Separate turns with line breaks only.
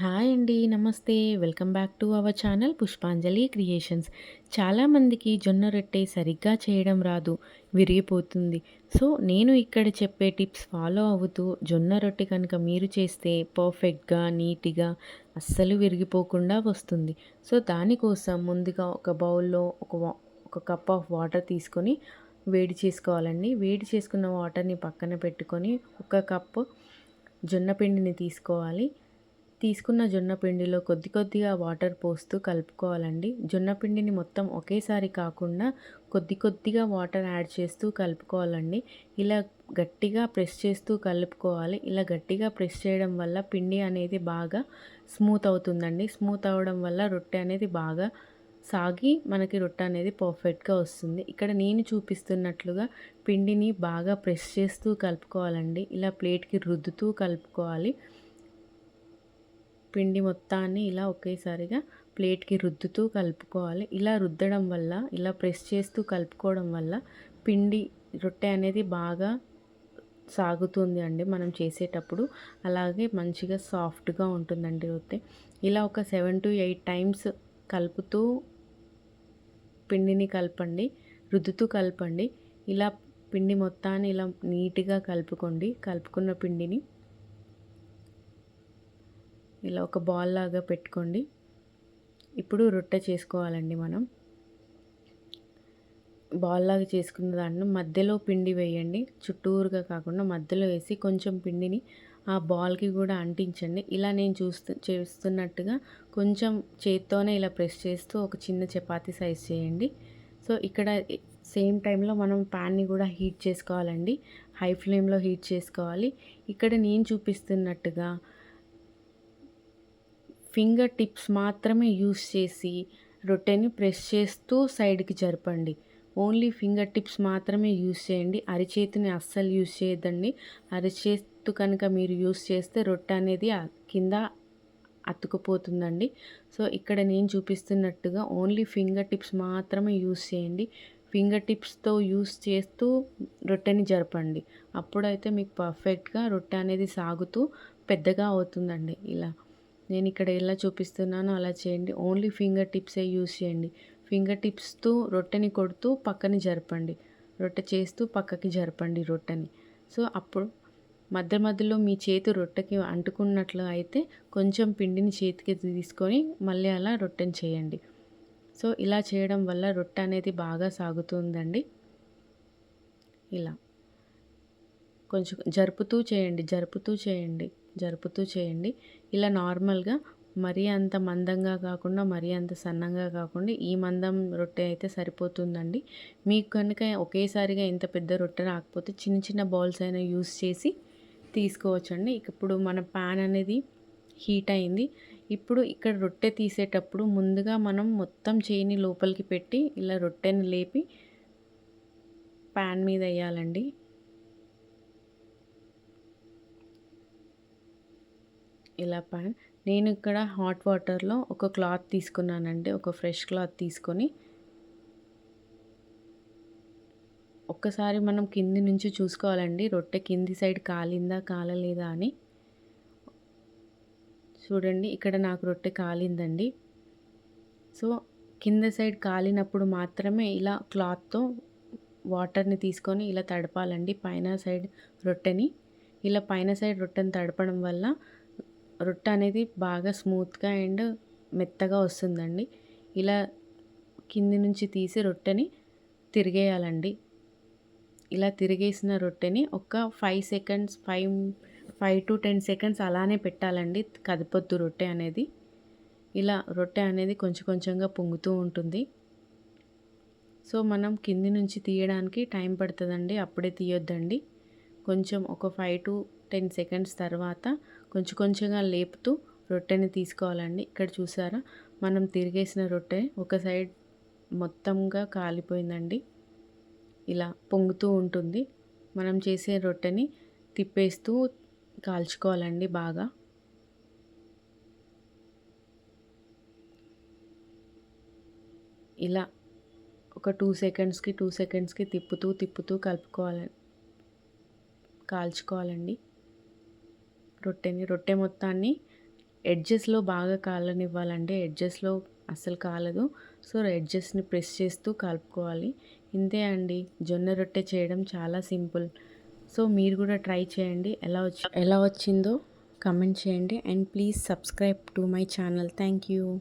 Hi అండి నమస్తే. Welcome back to our channel Pushpanjali creations. చాలామందికి జొన్న రొట్టె సరిగ్గా చేయడం రాదు విరిగిపోతుంది. సో నేను ఇక్కడ చెప్పే టిప్స్ ఫాలో అవుతూ జొన్న రొట్టె కనుక మీరు చేస్తే పర్ఫెక్ట్గా నీట్గా అస్సలు విరిగిపోకుండా వస్తుంది. సో దానికోసం ముందుగా ఒక బౌల్లో ఒక ఒక కప్ ఆఫ్ వాటర్ తీసుకొని వేడి చేసుకోవాలండి. వేడి చేసుకున్న వాటర్ని పక్కన పెట్టుకొని ఒక కప్పు జొన్న పిండిని తీసుకోవాలి. తీసుకున్న జొన్న పిండిలో కొద్ది కొద్దిగా వాటర్ పోస్తూ కలుపుకోవాలండి. జొన్న పిండిని మొత్తం ఒకేసారి కాకుండా కొద్ది కొద్దిగా వాటర్ యాడ్ చేస్తూ కలుపుకోవాలండి. ఇలా గట్టిగా ప్రెస్ చేస్తూ కలుపుకోవాలి. ఇలా గట్టిగా ప్రెస్ చేయడం వల్ల పిండి అనేది బాగా స్మూత్ అవుతుందండి. స్మూత్ అవ్వడం వల్ల రొట్టె అనేది బాగా సాగి మనకి రొట్టె అనేది పర్ఫెక్ట్గా వస్తుంది. ఇక్కడ నేను చూపిస్తున్నట్లుగా పిండిని బాగా ప్రెస్ చేస్తూ కలుపుకోవాలండి. ఇలా ప్లేట్కి రుద్దుతూ కలుపుకోవాలి. పిండి మొత్తాన్ని ఇలా ఒకేసారిగా ప్లేట్కి రుద్దుతూ కలుపుకోవాలి. ఇలా రుద్దడం వల్ల ఇలా ప్రెస్ చేస్తూ కలుపుకోవడం వల్ల పిండి రొట్టె అనేది బాగా సాగుతుంది అండి మనం చేసేటప్పుడు. అలాగే మంచిగా సాఫ్ట్గా ఉంటుందండి రొట్టె. ఇలా ఒక సెవెన్ టు ఎయిట్ టైమ్స్ కలుపుతూ పిండిని కలపండి రుద్దుతూ కలపండి. ఇలా పిండి మొత్తాన్ని ఇలా నీట్గా కలుపుకోండి. కలుపుకున్న పిండిని ఇలా ఒక బాల్ లాగా పెట్టుకోండి. ఇప్పుడు రొట్టె చేసుకోవాలండి మనం. బాల్ లాగా చేసుకున్న దాంట్లో మధ్యలో పిండి వేయండి. చుట్టూరుగా కాకుండా మధ్యలో వేసి కొంచెం పిండిని ఆ బాల్కి కూడా అంటించండి. ఇలా నేను చూస్తూ చేస్తున్నట్టుగా కొంచెం చేత్తోనే ఇలా ప్రెస్ చేస్తూ ఒక చిన్న చపాతీ సైజ్ చేయండి. సో ఇక్కడ సేమ్ టైంలో మనం ప్యాన్ని కూడా హీట్ చేసుకోవాలండి. హై ఫ్లేమ్లో హీట్ చేసుకోవాలి. ఇక్కడ నేను చూపిస్తున్నట్టుగా ఫింగర్ టిప్స్ మాత్రమే యూస్ చేసి రొట్టెని ప్రెస్ చేస్తూ సైడ్కి జరపండి. ఓన్లీ ఫింగర్ టిప్స్ మాత్రమే యూస్ చేయండి. అరిచేతిని అస్సలు యూస్ చేయొద్దండి. అరిచేతు కనుక మీరు యూస్ చేస్తే రొట్టె అనేది కింద అతుకుపోతుందండి. సో ఇక్కడ నేను చూపిస్తున్నట్టుగా ఓన్లీ ఫింగర్ టిప్స్ మాత్రమే యూస్ చేయండి. ఫింగర్ టిప్స్తో యూస్ చేస్తూ రొట్టెని జరపండి. అప్పుడైతే మీకు పర్ఫెక్ట్గా రొట్టె అనేది సాగుతూ పెద్దగా అవుతుందండి. ఇలా నేను ఇక్కడ ఎలా చూపిస్తున్నానో అలా చేయండి. ఓన్లీ ఫింగర్ టిప్సే యూస్ చేయండి. ఫింగర్ టిప్స్తో రొట్టెని కొడుతూ పక్కని జరపండి. రొట్టె చేస్తూ పక్కకి జరపండి రొట్టెని. సో అప్పుడు మధ్య మధ్యలో మీ చేతి రొట్టెకి అంటుకున్నట్లు అయితే కొంచెం పిండిని చేతికి తీసుకొని మళ్ళీ అలా రొట్టెని చేయండి. సో ఇలా చేయడం వల్ల రొట్టె అనేది బాగా సాగుతుందండి. ఇలా. కొంచెం జరుపుతూ చేయండి జరుపుతూ చేయండి. జరుపుతూ చేయండి. ఇలా నార్మల్గా మరీ అంత మందంగా కాకుండా మరీ అంత సన్నంగా కాకుండా ఈ మందం రొట్టె అయితే సరిపోతుందండి. మీకు కనుక ఒకేసారిగా ఇంత పెద్ద రొట్టె రాకపోతే చిన్న చిన్న బౌల్స్ అయినా యూస్ చేసి తీసుకోవచ్చండి. ఇప్పుడు మన ప్యాన్ అనేది హీట్ అయింది. ఇప్పుడు ఇక్కడ రొట్టె తీసేటప్పుడు ముందుగా మనం మొత్తం చేయిని లోపలికి పెట్టి ఇలా రొట్టెని లేపి ప్యాన్ మీద వేయాలండి. ఇలా ప్యాన్ నేను ఇక్కడ హాట్ వాటర్లో ఒక క్లాత్ తీసుకున్నానండి. ఒక ఫ్రెష్ క్లాత్ తీసుకొని. ఒక్కసారి మనం కింది నుంచి చూసుకోవాలండి. రొట్టె కింది సైడ్ కాలిందా కాలలేదా అని. చూడండి ఇక్కడ నాకు రొట్టె కాలిందండి. సో కింద సైడ్ కాలినప్పుడు మాత్రమే ఇలా క్లాత్తో వాటర్ని తీసుకొని ఇలా తడపాలండి. పైన సైడ్ రొట్టెని. ఇలా పైన సైడ్ రొట్టెని తడపడం వల్ల రొట్టె అనేది బాగా స్మూత్గా అండ్ మెత్తగా వస్తుందండి. ఇలా కింది నుంచి తీసి రొట్టెని తిరిగేయాలండి. ఇలా తిరిగేసిన రొట్టెని ఒక five seconds five five to ten seconds అలానే పెట్టాలండి కదిపొద్దు రొట్టె అనేది. ఇలా రొట్టె అనేది కొంచెం కొంచెంగా పొంగుతూ ఉంటుంది. సో మనం కింది నుంచి తీయడానికి టైం పడుతుందండి. అప్పుడే తీయొద్దండి. కొంచెం ఒక ఫైవ్ టు టెన్ సెకండ్స్ తర్వాత కొంచెం కొంచెంగా లేపుతూ రొట్టెని తీసుకోవాలండి. ఇక్కడ చూసారా? మనం తిరిగేసిన రొట్టె ఒక సైడ్ మొత్తంగా కాలిపోయిందండి. ఇలా పొంగుతూ ఉంటుంది. మనం చేసే రొట్టెని తిప్పేస్తూ కాల్చుకోవాలండి బాగా. ఇలా ఒక టూ సెకండ్స్కి టూ సెకండ్స్కి తిప్పుతూ తిప్పుతూ కలుపుకోవాలి కాల్చుకోవాలండి. రొట్టెని రొట్టె మొత్తాన్ని ఎడ్జెస్లో బాగా కాలనివ్వాలంటే ఎడ్జెస్లో అస్సలు కాలదు. సో ఎడ్జెస్ని ప్రెస్ చేస్తూ కలుపుకోవాలి. ఇంతే అండి. జొన్న రొట్టె చేయడం చాలా సింపుల్. సో మీరు కూడా ట్రై చేయండి. ఎలా వచ్చి ఎలా వచ్చిందో కమెంట్ చేయండి. And please subscribe to my channel. Thank you.